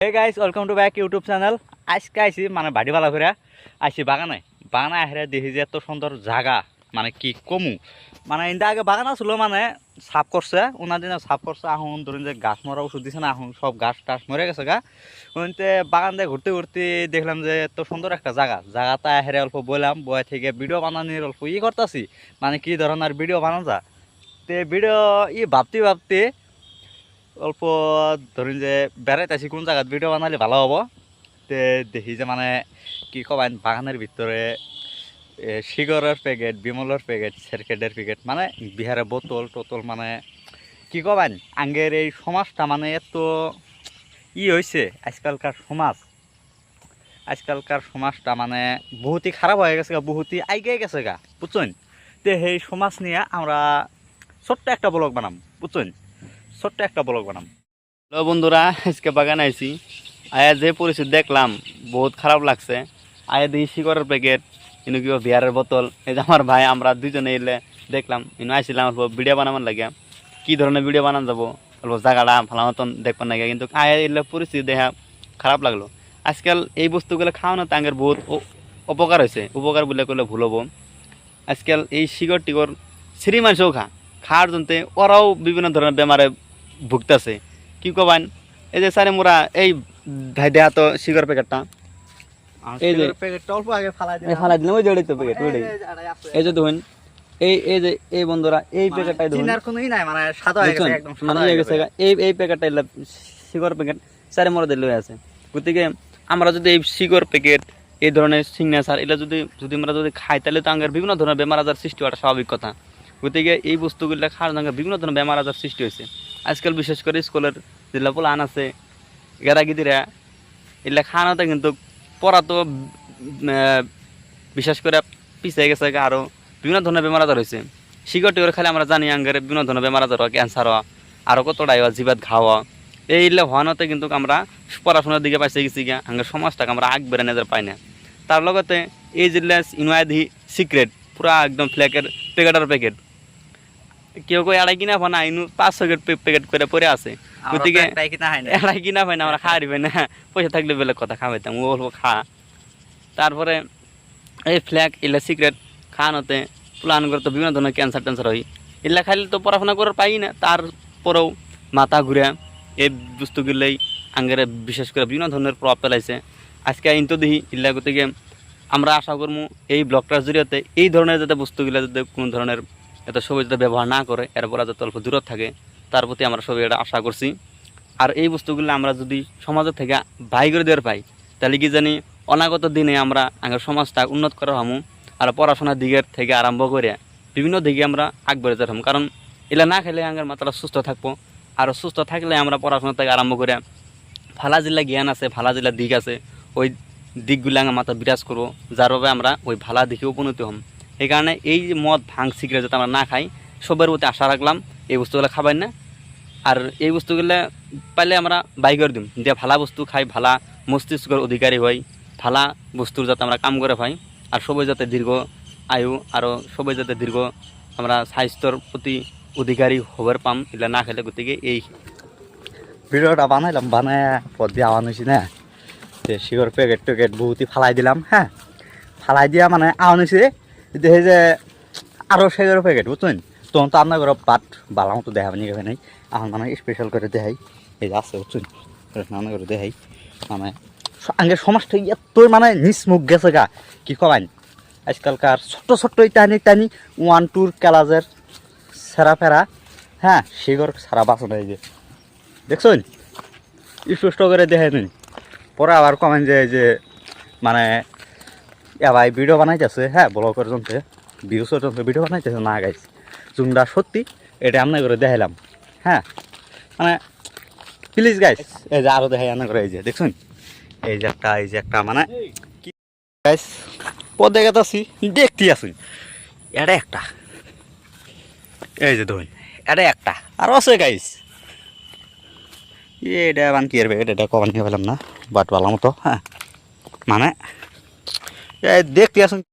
Hey guys welcome to back YouTube channel আজকে আইসি মানে বাড়ি ভালো করে আইসি বাগানে। বাগানে আহেরে দেখি যে এত সুন্দর জায়গা। মানে কি কমু? মানে ইন্দা আগে বাগান আসলো মানে সাফ করছে। ওনার দিনে সাফ করছে আহুন ধরুন যে গাছ মরা ওষুধ দিছে না আহুন সব গাছ টাছ মরে গেছে গা। ওইতে বাগান দিয়ে ঘুরতে ঘুরতে দেখলাম যে এত সুন্দর একটা জায়গা। জায়গাটা আহেরে অল্প বললাম বয় থেকে ভিডিও বানানোর অল্প ই করতেছি। মানে কি ধরনের ভিডিও বানানো যা? তে ভিডিও ই ভাবতে ভাবতে অল্প ধরুন যে বেড়াইতেছি কোন জায়গাত ভিডিও বানালে ভালো হব? তে দেখি যে মানে কি কবাইন বাগানের ভিতরে শিগরের প্যাকেট বিমলের প্যাকেট সেরকেটের প্যাকেট মানে বিহারে বোতল টোতল মানে কি কবাইন আঙ্গের এই সমাজটা মানে এত ই হয়েছে আজকালকার সমাজ। আজকালকার সমাজটা মানে বহুতই খারাপ হয়ে গেছে গা, বহুতই আইগে গেছে গা, বুঝছেন? তে সেই সমাজ নিয়ে আমরা ছোট্ট একটা ব্লগ বানাম, বুঝছেন? ছোট্ট একটা ব্লগ বানাম। হ্যালো বন্ধুরা, আজকে বাগান আইছি। আয়া যে পরিস্থিতি দেখলাম, বহুত খারাপ লাগছে। আয়া দেখি শিকড়ের প্যাকেট ইনু কিবা বিয়ারের বোতল। এই যে আমার ভাই, আমরা দুজনে এলে দেখলাম, ইনু আইছিলাম অল্প ভিডিও বানাবার লাগে কি ধরনের ভিডিও বানান যাব? অল্প জায়গাটা ভালো মতন দেখবার লাগে কিন্তু আয়া এলে পরিস্থিতি দেখা খারাপ লাগল। আজকাল এই বস্তুগুলো খাওয়ানো তাঙ্গের বহুত উপকার হয়েছে উপকার বলে করলে ভুল হব। আজকাল এই শিকড় টিকর সিঁড়ি মানুষও খা। খাওয়ার জন্য ওরাও বিভিন্ন ধরনের বেমারে ভুগতেছে। কি কবান? এই যে স্যারে মোরা এই ভাই দেহা তো শিগর প্যাকেটটা এই যে- ফালাই দিলাম ওই যে তো প্যাকেট ওইটাই এই যে এই এই যে এই বন্ধুরা এই প্যাকেটটাই নাই মানে সাদা হয়ে গেছে একদম মানে সাদা ইয়ে হয়ে গেছে। এই এই প্যাকেট স্যারে মোরা দিলে আছে। গতিকে আমরা যদি এই শিগর প্যাকেট এই ধরনের সিগনেচার এটা যদি যদি আমরা যদি খাই তাহলে তো আঙ্গের বিভিন্ন ধরনের বেমার আজার সৃষ্টি হওয়াটা স্বাভাবিক কথা। গতিকে এই বস্তুগুলো খাওয়ার সঙ্গে বিভিন্ন ধরনের বেমার আজার সৃষ্টি হয়েছে। আজকাল বিশেষ করে স্কুলের যেগুলো পোলান আছে গেরাগিদিরা এগুলা খাওয়ানোতে কিন্তু পড়া তো বিশেষ করে পিছিয়ে গেছে আরও বিভিন্ন ধরনের বেমার আজার হয়েছে শিকড় টিকর খালি আমরা জানি আঙ্গের বিভিন্ন ধরনের বেমার আজার হয় ক্যান্সার হওয়া আরও কতটাই হয় জিবাত খাওয়া এইগুলো হওয়ানোতে কিন্তু আমরা পড়াশোনার দিকে পাইছে গেছি গিয়া আঙ্গের সমাজটাকে আমরা আগ বেড়ে নেজার পাই না তার লগতে এই জিনিস ইনওয়াদি সিক্রেট পুরা একদম ফ্ল্যাকের প্যাকেটের প্যাকেট কেউ কেউ এড়াই কিনা পানা ইনু পাঁচ ছকেট প্যাকেট করে পরে আছে। গতিকে একটাই কিনা হয় না এড়াই কিনা পাই না আমরা খাওয়ারি পাই না। পয়সা থাকলে বেলেগ কথা খাওয়াইতাম ও অল্প খা। তারপরে এই ফ্ল্যাগ এগুলা সিক্রেট খাওয়ানোতে প্লান করতে বিভিন্ন ধরনের ক্যান্সার ট্যান্সার হয়। এগুলা খাইলে তো পড়াশোনা করার পাই না তারপরেও মাথা ঘুরে এই বস্তুগুলোই আঙ্গেরে বিশেষ করে বিভিন্ন ধরনের প্রভাব ফেলাইছে। আজকে ইন্ত দিহি ইল্লা গতিকে আমরা আশা করব এই ব্লগটার জরিয়াতে এই ধরনের যাতে বস্তুগুলো যাতে কোনো ধরনের এত সবাই যাতে ব্যবহার না করে এরপর যাতে অল্প দূরত থাকে, তার প্রতি আমরা সবাই এটা আশা করছি। আর এই বস্তুগুলো আমরা যদি সমাজের থেকে বাই করে দেওয়ার পাই, তাহলে কি জানি অনাগত দিনে আমরা আগের সমাজটা উন্নত করা হমু, আর পড়াশোনার দিকের থেকে আরম্ভ করে বিভিন্ন দিকে আমরা আগবাড়ে যেতে হম। কারণ এলা না খেলে আগের মাত্রা সুস্থ থাকব, আর সুস্থ থাকলে আমরা পড়াশোনা থেকে আরম্ভ করে ভালা জেলা জ্ঞান আছে ভালা জেলা দিক আছে, ওই দিকগুলো আমার মাথা বিরাজ করব, যার ভাবে আমরা ওই ভালা দিকে উপনীত হম। এই কারণে এই মদ ভাং সিগারেট যাতে আমরা না খাই, সবের প্রতি আশা রাখলাম, এই বস্তুগুলো খাবাই না। আর এই বস্তুগুলো পাইলে আমরা বাই করে দিম, যে ভালা বস্তু খাই, ভালা মস্তিষ্কের অধিকারী হই, ভালা বস্তুর যাতে আমরা কাম করে পাই, আর সবাই যাতে দীর্ঘ আয়ু আরও সবাই যাতে দীর্ঘ আমরা স্বাস্থ্যর প্রতি অধিকারী হবার পাম, এগুলা না খেলে গতিকে এই ভিডিওটা বানাইলাম, বানায় পর দিয়ে আওয়ান হয়েছি না। যে শিগর প্যাকেট ট্যাকেট বহুতই ফালাই দিলাম হ্যাঁ? ফালাই দিয়া মানে আওয়ান হয়েছে দেখে যে আরও শিগর প্যাকেট বুঝছেন? তখন তো আপনার পাট বালা মতো দেখাবেন নিয়ে নাই। এখন মানে স্পেশাল করে দেখাই। এই যে আছে, বুঝছেন? রান্না করে দেখাই। মানে আগে সমাজটা এতই মানে নিসমুখ গেছে গা। কি কবাইন আজকালকার ছোট্ট ছোট্ট টানি টানি ওয়ান টুর ক্যালাজের সেরা ফেরা। হ্যাঁ শিগর সারা বাসন এই যে দেখছেন? স্পষ্ট করে দেখে নিন পরে আবার কমেন যে যে মানে এবার ভিডিও বানাইতেছে হ্যাঁ ব্লগের জন্য ভিউস জন্য ভিডিও বানাইতেছে না গাইছে যোনটা সত্যি, এটা আমরা করে দেখাইলাম। হ্যাঁ মানে প্লিজ গাইস এই যে আরও দেখাই আনা করে, এই যে, দেখছেন? এই যে একটা, এই যে একটা মানে গাইস পদে গেতাছি, দেখতে আসুন এটা একটা। এই যে ধরুন এটা একটা। আরও আছে গাইস এটা বান কি এর এটা কমান নিয়ে পেলাম না বাট ভালো মতো হ্যাঁ। মানে দেখতে আসুন